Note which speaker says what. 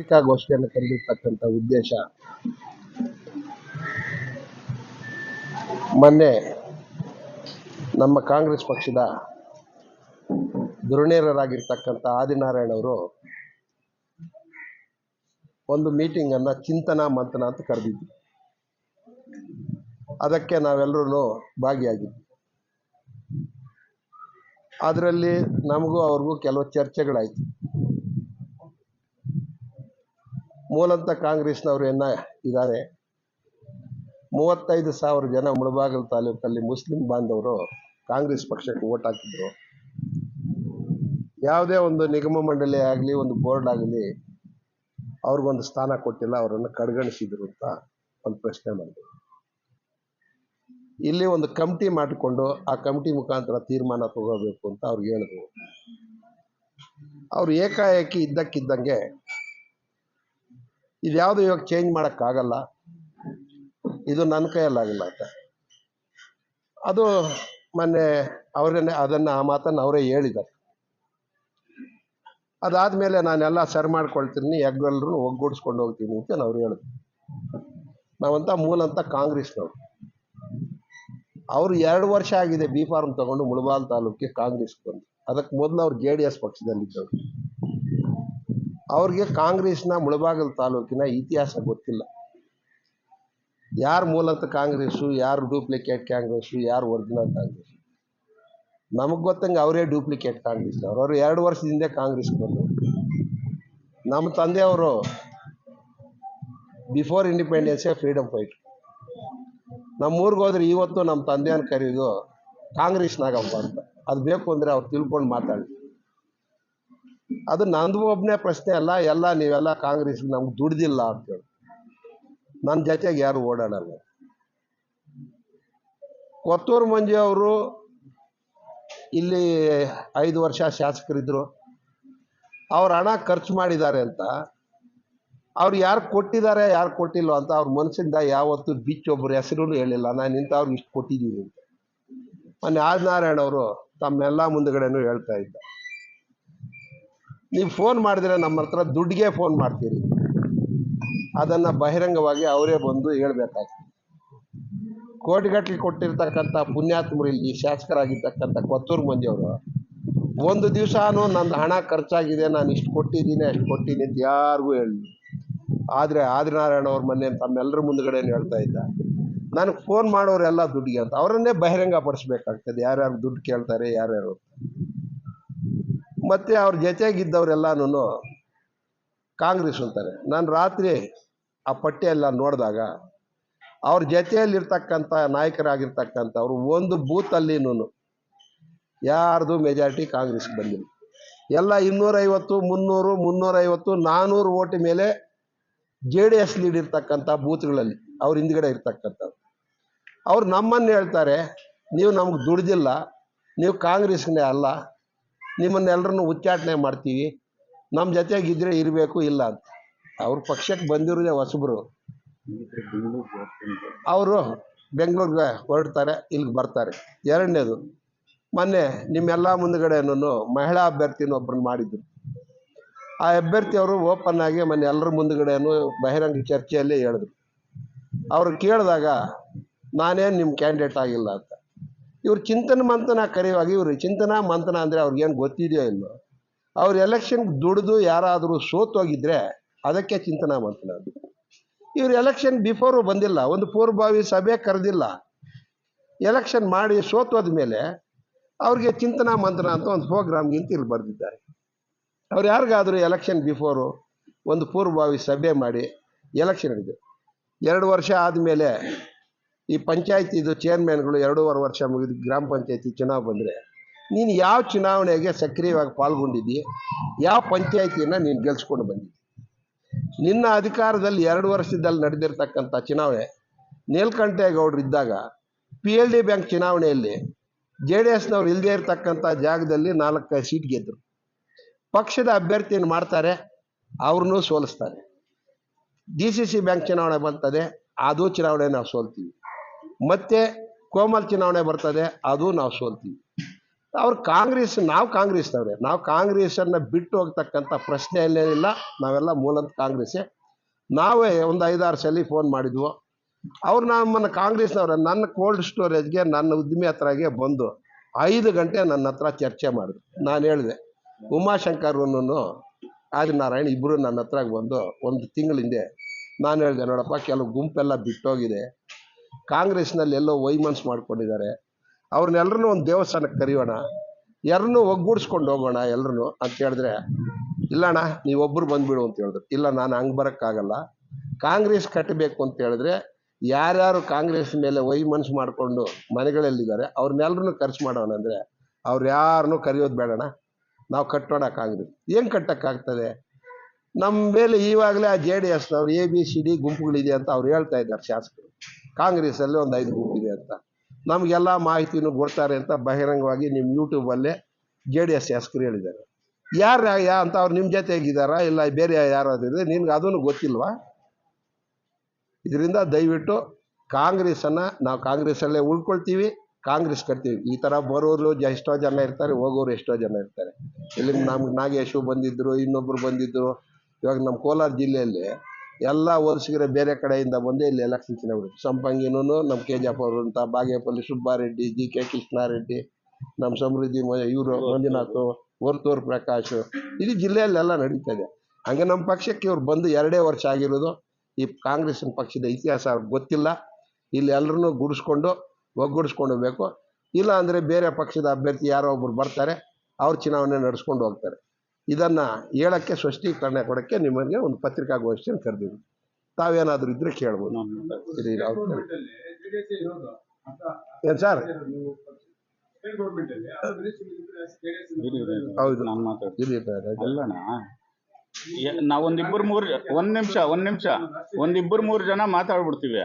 Speaker 1: ಪತ್ರಿಕಾಗೋಷ್ಠಿಯನ್ನು ಕರೆದಿರ್ತಕ್ಕಂಥ ಉದ್ದೇಶ. ಮೊನ್ನೆ ನಮ್ಮ ಕಾಂಗ್ರೆಸ್ ಪಕ್ಷದ ಧುರಣೀರರಾಗಿರ್ತಕ್ಕಂಥ ಆದಿನಾರಾಯಣ ಅವರು ಒಂದು ಮೀಟಿಂಗ್ ಅನ್ನ ಚಿಂತನ ಮಂಥನ ಅಂತ ಕರೆದಿದ್ವಿ. ಅದಕ್ಕೆ ನಾವೆಲ್ಲರೂ ಭಾಗಿಯಾಗಿದ್ವಿ. ಅದರಲ್ಲಿ ನಮಗೂ ಅವ್ರಿಗೂ ಕೆಲವು ಚರ್ಚೆಗಳಾಯ್ತು. ಮೂಲಂತ ಕಾಂಗ್ರೆಸ್ನವರು ಎನ್ನ ಇದ್ದಾರೆ ಮೂವತ್ತೈದು ಸಾವಿರ ಜನ ಮುಳಬಾಗಿಲು ತಾಲೂಕಲ್ಲಿ ಮುಸ್ಲಿಂ ಬಾಂಧವರು ಕಾಂಗ್ರೆಸ್ ಪಕ್ಷಕ್ಕೆ ಓಟ್ ಹಾಕಿದ್ರು. ಯಾವುದೇ ಒಂದು ನಿಗಮ ಮಂಡಳಿ ಆಗಲಿ, ಒಂದು ಬೋರ್ಡ್ ಆಗಲಿ ಅವ್ರಿಗೊಂದು ಸ್ಥಾನ ಕೊಟ್ಟಿಲ್ಲ, ಅವರನ್ನು ಕಡೆಗಣಿಸಿದ್ರು ಅಂತ ಒಂದು ಪ್ರಶ್ನೆ ಮಾಡಿದ್ರು ಇಲ್ಲಿ ಒಂದು ಕಮಿಟಿ ಮಾಡಿಕೊಂಡು ಆ ಕಮಿಟಿ ಮುಖಾಂತರ ತೀರ್ಮಾನ ತಗೋಬೇಕು ಅಂತ ಅವ್ರಿಗೆ ಹೇಳಿದ್ರು. ಅವ್ರು ಏಕಾಏಕಿ ಇದ್ದಕ್ಕಿದ್ದಂಗೆ ಇದ್ಯಾವುದು ಇವಾಗ ಚೇಂಜ್ ಮಾಡೋಕ್ಕಾಗಲ್ಲ. ಇದು ನನ್ನ ಕೈಯಲ್ಲಾಗಲ್ಲ ಅಂತ ಅದು ಮೊನ್ನೆ ಅವರನ್ನೇ ಅದನ್ನು ಆ ಮಾತನ್ನು ಅವರೇ ಹೇಳಿದ್ದಾರೆ. ಅದಾದಮೇಲೆ ನಾನೆಲ್ಲ ಸರಿ ಮಾಡ್ಕೊಳ್ತೀನಿ ಎಗ್ಗಲ್ರೂ ಒಗ್ಗೂಡಿಸ್ಕೊಂಡು ಹೋಗ್ತೀನಿ ಅಂತ ನಾವು ಹೇಳಿದ್ರು. ನಾವಂತ ಮೂಲಂತ ಕಾಂಗ್ರೆಸ್ನವ್ರು. ಅವರು ಎರಡು ವರ್ಷ ಆಗಿದೆ ಬಿ ಫಾರ್ಮ್ ತಗೊಂಡು ಮುಳಬಾಲ್ ತಾಲೂಕಿಗೆ ಕಾಂಗ್ರೆಸ್ ಬಂದು. ಅದಕ್ಕೆ ಮೊದಲು ಅವ್ರು ಜೆ ಡಿ ಎಸ್ ಪಕ್ಷದಲ್ಲಿದ್ದವರು. ಅವ್ರಿಗೆ ಕಾಂಗ್ರೆಸ್ನ ಮುಳಬಾಗಲ್ ತಾಲೂಕಿನ ಇತಿಹಾಸ ಗೊತ್ತಿಲ್ಲ. ಯಾರು ಮೂಲತಃ ಕಾಂಗ್ರೆಸ್ಸು, ಯಾರು ಡೂಪ್ಲಿಕೇಟ್ ಕಾಂಗ್ರೆಸ್ಸು, ಯಾರು ಒರಿಜಿನಲ್ ಕಾಂಗ್ರೆಸ್ ನಮಗೆ ಗೊತ್ತಂಗೆ ಅವರೇ ಡೂಪ್ಲಿಕೇಟ್ ಕಾಂಗ್ರೆಸ್ ಅವರು. ಎರಡು ವರ್ಷದಿಂದ ಕಾಂಗ್ರೆಸ್ ಬಂದರು ನಮ್ಮ ತಂದೆಯವರು ಬಿಫೋರ್ ಇಂಡಿಪೆಂಡೆನ್ಸೇ ಫ್ರೀಡಮ್ ಫೈಟ್ ನಮ್ಮ ಊರಿಗೆ ಹೋದ್ರೆ ಇವತ್ತು ನಮ್ಮ ತಂದೆಯನ್ನು ಕರೆಯೋದು ಕಾಂಗ್ರೆಸ್ನಾಗಪ್ಪ ಅಂತ ಅದು ಬೇಕು ಅಂದರೆ ಅವ್ರು ತಿಳ್ಕೊಂಡು ಮಾತಾಡಿ ಅದು ನಂದು ಒಬ್ಬನೇ ಪ್ರಶ್ನೆ ಅಲ್ಲ, ಎಲ್ಲ ನೀವೆಲ್ಲ ಕಾಂಗ್ರೆಸ್ ನಮ್ಗೆ ದುಡ್ದಿಲ್ಲ ಅಂತೇಳಿ ನನ್ನ ಜೊತೆಗೆ ಯಾರು ಓಡಾಡಲ್ಲ. ಕೊತ್ತೂರು ಮಂಜು ಅವರು ಇಲ್ಲಿ ಐದು ವರ್ಷ ಶಾಸಕರಿದ್ರು. ಅವ್ರ ಹಣ ಖರ್ಚು ಮಾಡಿದ್ದಾರೆ ಅಂತ. ಅವ್ರು ಯಾರು ಕೊಟ್ಟಿದ್ದಾರೆ, ಯಾರು ಕೊಟ್ಟಿಲ್ಲ ಅಂತ ಅವ್ರ ಮನಸ್ಸಿಂದ ಯಾವತ್ತು ಒಬ್ರ ಹೆಸರು ಹೇಳಿಲ್ಲ. ನಾನು ಇಂಥವ್ರಿಗೆ ಇಷ್ಟು ಕೊಟ್ಟಿದ್ದೀನಿ ಅಂತ. ಮೊನ್ನೆ ಆದಿನಾರಾಯಣ ಅವರು ತಮ್ಮೆಲ್ಲ ಮುಂದುಗಡೆನೂ ಹೇಳ್ತಾ ಇದ್ದ. ನೀವು ಫೋನ್ ಮಾಡಿದ್ರೆ ನಮ್ಮ ಹತ್ರ ದುಡ್ಡಿಗೆ ಫೋನ್ ಮಾಡ್ತೀರಿ. ಅದನ್ನ ಬಹಿರಂಗವಾಗಿ ಅವರೇ ಬಂದು ಹೇಳ್ಬೇಕಾಗ್ತದೆ. ಕೋಟಿಗಟ್ಟಲೆ ಕೊಟ್ಟಿರ್ತಕ್ಕಂಥ ಪುಣ್ಯಾತ್ಮರು ಇಲ್ಲಿ ಶಾಸಕರಾಗಿರ್ತಕ್ಕಂಥ ಕೊತ್ತೂರು ಮಂದಿಯವರು, ಒಂದು ದಿವಸನೂ ನಂದು ಹಣ ಖರ್ಚಾಗಿದೆ, ನಾನು ಇಷ್ಟು ಕೊಟ್ಟಿದ್ದೀನಿ, ಅಷ್ಟು ಕೊಟ್ಟಿದ್ದೀನಿ ಅಂತ ಯಾರಿಗೂ ಹೇಳಿ ಆದರೆ ಆದಿನಾರಾಯಣ ಅವ್ರ ಮನೆ ತಮ್ಮೆಲ್ಲರ ಮುಂದ್ಗಡೆ ಹೇಳ್ತಾ ಇದ್ದ. ನನಗೆ ಫೋನ್ ಮಾಡೋರೆಲ್ಲ ದುಡ್ಡಿಗೆ ಅಂತ, ಅವರನ್ನೇ ಬಹಿರಂಗ ಪಡಿಸ್ಬೇಕಾಗ್ತದೆ ಯಾರ್ಯಾರು ದುಡ್ಡು ಕೇಳ್ತಾರೆ, ಯಾರ್ಯಾರು. ಮತ್ತೆ ಅವ್ರ ಜೊತೆಗಿದ್ದವರೆಲ್ಲನೂ ಕಾಂಗ್ರೆಸ್ ಅಂತಾರೆ. ನಾನು ರಾತ್ರಿ ಆ ಪಟ್ಟಿಯೆಲ್ಲ ನೋಡಿದಾಗ ಅವ್ರ ಜೊತೆಯಲ್ಲಿರ್ತಕ್ಕಂಥ ನಾಯಕರಾಗಿರ್ತಕ್ಕಂಥವ್ರು ಒಂದು ಬೂತಲ್ಲಿನೂ ಯಾರ್ದು ಮೆಜಾರಿಟಿ ಕಾಂಗ್ರೆಸ್ ಬಂದಿಲ್ಲ. ಎಲ್ಲ ಇನ್ನೂರೈವತ್ತು, ಮುನ್ನೂರು, ಮುನ್ನೂರೈವತ್ತು ನಾನ್ನೂರು ಓಟ್ ಮೇಲೆ ಜೆ ಡಿ ಎಸ್ ಲೀಡ್ ಇರ್ತಕ್ಕಂಥ ಬೂತ್ಗಳಲ್ಲಿ ಅವ್ರ ಹಿಂದ್ಗಡೆ ಇರ್ತಕ್ಕಂಥವ್ರು. ಅವ್ರು ನಮ್ಮನ್ನು ಹೇಳ್ತಾರೆ, ನೀವು ನಮ್ಗೆ ದುಡ್ದಿಲ್ಲ, ನೀವು ಕಾಂಗ್ರೆಸ್ನೇ ಅಲ್ಲ ನಿಮ್ಮನ್ನೆಲ್ಲರನ್ನು ಉಚ್ಚಾಟನೆ ಮಾಡ್ತೀವಿ. ನಮ್ಮ ಜೊತೆಗಿದ್ರೆ ಇರಬೇಕು ಇಲ್ಲ ಅಂತ. ಅವ್ರ ಪಕ್ಷಕ್ಕೆ ಬಂದಿರೋದೇ ಹೊಸಬ್ರು. ಅವರು ಬೆಂಗಳೂರಿಗೆ ಹೊರಡ್ತಾರೆ, ಇಲ್ಲಿಗೆ ಬರ್ತಾರೆ. ಎರಡನೇದು, ಮೊನ್ನೆ ನಿಮ್ಮೆಲ್ಲ ಮುಂದ್ಗಡೆನೂ ಮಹಿಳಾ ಅಭ್ಯರ್ಥಿನ ಒಬ್ಬರನ್ನ ಮಾಡಿದ್ರು. ಆ ಅಭ್ಯರ್ಥಿಯವರು ಓಪನ್ ಆಗಿ ಮೊನ್ನೆ ಎಲ್ಲರ ಮುಂದ್ಗಡೆನೂ ಬಹಿರಂಗ ಚರ್ಚೆಯಲ್ಲೇ ಹೇಳಿದ್ರು. ಅವ್ರು ಕೇಳಿದಾಗ, ನಾನೇನು ನಿಮ್ಮ ಕ್ಯಾಂಡಿಡೇಟ್ ಆಗಿಲ್ಲ ಅಂತ. ಇವ್ರು ಚಿಂತನ ಮಂಥನ ಕರೆಯುವಾಗ ಇವರು ಚಿಂತನ ಮಂಥನ ಅಂದರೆ ಅವ್ರಿಗೇನು ಗೊತ್ತಿದೆಯೋ ಇಲ್ಲೋ ಅವ್ರು ಎಲೆಕ್ಷನ್ಗೆ ದುಡಿದು ಯಾರಾದರೂ ಸೋತೋಗಿದ್ರೆ ಅದಕ್ಕೆ ಚಿಂತನ ಮಂಥನ ಅದು. ಇವ್ರು ಎಲೆಕ್ಷನ್ ಬಿಫೋರು ಬಂದಿಲ್ಲ, ಒಂದು ಪೂರ್ವಭಾವಿ ಸಭೆ ಕರೆದಿಲ್ಲ. ಎಲೆಕ್ಷನ್ ಮಾಡಿ ಸೋತೋದ ಮೇಲೆ ಅವ್ರಿಗೆ ಚಿಂತನ ಮಂತನ ಅಂತ ಒಂದು ಪ್ರೋಗ್ರಾಮ್ಗಿಂತ ಇಲ್ಲಿ ಬರೆದಿದ್ದಾರೆ. ಅವ್ರು ಯಾರಿಗಾದರೂ ಎಲೆಕ್ಷನ್ ಬಿಫೋರು ಒಂದು ಪೂರ್ವಭಾವಿ ಸಭೆ ಮಾಡಿ ಎಲೆಕ್ಷನ್ ಹಿಡಿದು ಎರಡು ವರ್ಷ ಆದಮೇಲೆ ಈ ಪಂಚಾಯತಿದು ಚೇರ್ಮನ್ಗಳು ಎರಡೂವರೆ ವರ್ಷ ಮುಗಿದು ಗ್ರಾಮ ಪಂಚಾಯತಿ ಚುನಾವ್ ಬಂದರೆ, ನೀನು ಯಾವ ಚುನಾವಣೆಗೆ ಸಕ್ರಿಯವಾಗಿ ಪಾಲ್ಗೊಂಡಿದ್ದಿ, ಯಾವ ಪಂಚಾಯತಿಯನ್ನು ನೀನು ಗೆಲ್ಸ್ಕೊಂಡು ಬಂದಿದ್ದಿ? ನಿನ್ನ ಅಧಿಕಾರದಲ್ಲಿ ಎರಡು ವರ್ಷದಲ್ಲಿ ನಡೆದಿರ್ತಕ್ಕಂಥ ಚುನಾವಣೆ ನೀಲಕಂಠೇಗೌಡರು ಇದ್ದಾಗ ಪಿ ಎಲ್ ಡಿ ಬ್ಯಾಂಕ್ ಚುನಾವಣೆಯಲ್ಲಿ ಜೆ ಡಿ ಎಸ್ನವ್ರು ಇಲ್ಲದೇ ಇರತಕ್ಕಂಥ ಜಾಗದಲ್ಲಿ ನಾಲ್ಕು ಸೀಟ್ ಗೆದ್ದರು ಪಕ್ಷದ ಅಭ್ಯರ್ಥಿಯನ್ನು ಮಾಡ್ತಾರೆ? ಅವ್ರನ್ನೂ ಸೋಲಿಸ್ತಾರೆ. ಡಿ ಸಿ ಸಿ ಬ್ಯಾಂಕ್ ಚುನಾವಣೆ ಬರ್ತದೆ ಅದು ಚುನಾವಣೆ ನಾವು ಸೋಲ್ತೀವಿ. ಮತ್ತೆ ಕೋಮಲ್ ಚುನಾವಣೆ ಬರ್ತದೆ, ಅದು ನಾವು ಸೋಲ್ತೀವಿ. ಅವ್ರು ಕಾಂಗ್ರೆಸ್, ನಾವು ಕಾಂಗ್ರೆಸ್ನವ್ರೆ. ನಾವು ಕಾಂಗ್ರೆಸನ್ನ ಬಿಟ್ಟು ಹೋಗ್ತಕ್ಕಂಥ ಪ್ರಶ್ನೆ ಇಲ್ಲ. ನಾವೆಲ್ಲ ಮೂಲಂತ ಕಾಂಗ್ರೆಸ್ಸೇ. ನಾವೇ ಒಂದು ಐದಾರು ಸಲ ಫೋನ್ ಮಾಡಿದ್ವು. ಅವ್ರು ನಮ್ಮನ್ನು ಕಾಂಗ್ರೆಸ್ನವ್ರೆ, ನನ್ನ ಕೋಲ್ಡ್ ಸ್ಟೋರೇಜ್ಗೆ ನನ್ನ ಉದ್ದಿಮೆ ಹತ್ರಗೆ ಬಂದು ಐದು ಗಂಟೆ ನನ್ನ ಹತ್ರ ಚರ್ಚೆ ಮಾಡಿದ್ರು. ನಾನು ಹೇಳಿದೆ ಉಮಾಶಂಕರ್ನು ಆದಿನಾರಾಯಣ್ ಇಬ್ಬರು ನನ್ನ ಹತ್ರ ಬಂದು ಒಂದು ತಿಂಗಳಿಂದೆ ನಾನು ಹೇಳಿದೆ, ನೋಡಪ್ಪ, ಕೆಲವು ಗುಂಪೆಲ್ಲ ಬಿಟ್ಟೋಗಿದೆ. ಕಾಂಗ್ರೆಸ್ನಲ್ಲಿ ಎಲ್ಲೋ ವೈಮನ್ಸ್ ಮಾಡ್ಕೊಂಡಿದ್ದಾರೆ. ಅವ್ರನ್ನೆಲ್ಲರನ್ನೂ ಒಂದು ದೇವಸ್ಥಾನಕ್ಕೆ ಕರೆಯೋಣ. ಎಲ್ಲರನ್ನೂ ಒಗ್ಗೂಡಿಸ್ಕೊಂಡು ಹೋಗೋಣ ಎಲ್ಲರೂ ಅಂತ ಹೇಳಿದ್ರೆ, ಇಲ್ಲಣ್ಣ ನೀವೊಬ್ಬರು ಬಂದ್ಬಿಡು ಅಂತ ಹೇಳಿದ್ರು. ಇಲ್ಲ, ನಾನು ಹಂಗೆ ಬರೋಕ್ಕಾಗಲ್ಲ. ಕಾಂಗ್ರೆಸ್ ಕಟ್ಟಬೇಕು ಅಂತ ಹೇಳಿದ್ರೆ, ಯಾರ್ಯಾರು ಕಾಂಗ್ರೆಸ್ ಮೇಲೆ ವೈಮನ್ಸ್ ಮಾಡಿಕೊಂಡು ಮನೆಗಳಲ್ಲಿದ್ದಾರೆ ಅವ್ರನ್ನೆಲ್ಲರನ್ನೂ ಖರ್ಚು ಮಾಡೋಣ ಅಂದರೆ ಅವ್ರು ಯಾರನ್ನು ಕರೆಯೋದು ಬೇಡೋಣ ನಾವು ಕಟ್ಟೋಣ ಕಾಂಗ್ರೆಸ್. ಏನು ಕಟ್ಟೋಕ್ಕಾಗ್ತದೆ? ನಮ್ಮ ಮೇಲೆ ಈವಾಗಲೇ ಆ ಜೆ ಡಿ ಎಸ್ನವ್ರು ಎ ಬಿ ಸಿ ಡಿ ಗುಂಪುಗಳಿದೆ ಅಂತ ಅವ್ರು ಹೇಳ್ತಾ ಇದ್ದಾರೆ ಶಾಸಕರು. ಕಾಂಗ್ರೆಸ್ಸಲ್ಲಿ ಒಂದು ಐದು ಗುಂಪಿದೆ ಅಂತ. ನಮಗೆಲ್ಲ ಮಾಹಿತಿನೂ ಕೊಡ್ತಾರೆ ಅಂತ ಬಹಿರಂಗವಾಗಿ ನಿಮ್ಮ ಯೂಟ್ಯೂಬಲ್ಲೇ ಜೆ ಡಿ ಎಸ್ ಶಾಸಕರು ಹೇಳಿದ್ದಾರೆ. ಯಾರು ಯಾ ಅಂತ ಅವ್ರು ನಿಮ್ಮ ಜೊತೆ ಹೇಗಿದ್ದಾರಾ ಇಲ್ಲ ಬೇರೆ ಯಾರಾದ್ರೆ ನಿನ್ಗೆ ಅದನ್ನು ಗೊತ್ತಿಲ್ವಾ? ಇದರಿಂದ ದಯವಿಟ್ಟು ಕಾಂಗ್ರೆಸ್ಸನ್ನು ನಾವು ಕಾಂಗ್ರೆಸ್ಸಲ್ಲೇ ಉಳ್ಕೊಳ್ತೀವಿ, ಕಾಂಗ್ರೆಸ್ ಕಟ್ತೀವಿ. ಈ ಥರ ಬರೋರು ಎಷ್ಟೋ ಜನ ಇರ್ತಾರೆ, ಹೋಗೋರು ಎಷ್ಟೋ ಜನ ಇರ್ತಾರೆ. ಇಲ್ಲಿ ನಮ್ಗೆ ನಾಗೇಶು ಬಂದಿದ್ದರು ಇನ್ನೊಬ್ಬರು ಬಂದಿದ್ದರು ಇವಾಗ ನಮ್ಮ ಕೋಲಾರ ಜಿಲ್ಲೆಯಲ್ಲಿ ಎಲ್ಲ ವಲಸಿಗರೆ ಬೇರೆ ಕಡೆಯಿಂದ ಬಂದು ಇಲ್ಲಿ ಎಲೆಕ್ಷನ್ ಚುನಾವಣೆ. ಸಂಪಂಗಿನೂ ನಮ್ಮ ಕೆ ಜಿ ಅವರು ಅಂತ, ಬಾಗೇಪಲ್ಲಿ ಸುಬ್ಬಾರೆಡ್ಡಿ ಜಿ ಕೆ ಕೃಷ್ಣಾರೆಡ್ಡಿ ನಮ್ಮ ಸಮೃದ್ಧಿ ಇವರು ಮಂಜುನಾಥ್, ವರ್ತೂರ್ ಪ್ರಕಾಶ್ ಇಡೀ ಜಿಲ್ಲೆಯಲ್ಲೆಲ್ಲ ನಡೀತಾ ಇದೆ. ಹಂಗೆ ನಮ್ಮ ಪಕ್ಷಕ್ಕೆ ಇವ್ರು ಬಂದು ಎರಡೇ ವರ್ಷ ಆಗಿರೋದು, ಈ ಕಾಂಗ್ರೆಸ್ ಪಕ್ಷದ ಇತಿಹಾಸ ಗೊತ್ತಿಲ್ಲ. ಇಲ್ಲಿ ಎಲ್ಲರನ್ನೂ ಗುಡಿಸ್ಕೊಂಡು ಒಗ್ಗೂಡಿಸ್ಕೊಂಡು ಹೋಗ್ಬೇಕು. ಇಲ್ಲ ಅಂದರೆ ಬೇರೆ ಪಕ್ಷದ ಅಭ್ಯರ್ಥಿ ಯಾರೋ ಒಬ್ರು ಬರ್ತಾರೆ, ಅವ್ರು ಚುನಾವಣೆ ನಡೆಸ್ಕೊಂಡು ಹೋಗ್ತಾರೆ. ಇದನ್ನು ಹೇಳೋಕ್ಕೆ ಸ್ಪಷ್ಟೀಕರಣ ಕೊಡೋಕ್ಕೆ ನಿಮಗೆ ಒಂದು ಪತ್ರಿಕಾಗೋಷ್ಠಿಯನ್ನು ಕರೆದಿವಿ ತಾವೇನಾದರೂ ಇದ್ರೆ ಕೇಳ್ಬೋದು. ಏನು ಸರ್ ಹೌದು.
Speaker 2: ನಾನು ಮಾತಾಡ್ತೀನಿ. ಅಲ್ಲಣ್ಣ ನಾವೊಂದಿಬ್ಬರು ಮೂರು ಒಂದು ನಿಮಿಷ ಒಂದು ನಿಮಿಷ. ಒಂದಿಬ್ಬರು ಮೂರು ಜನ ಮಾತಾಡ್ಬಿಡ್ತೀವಿ.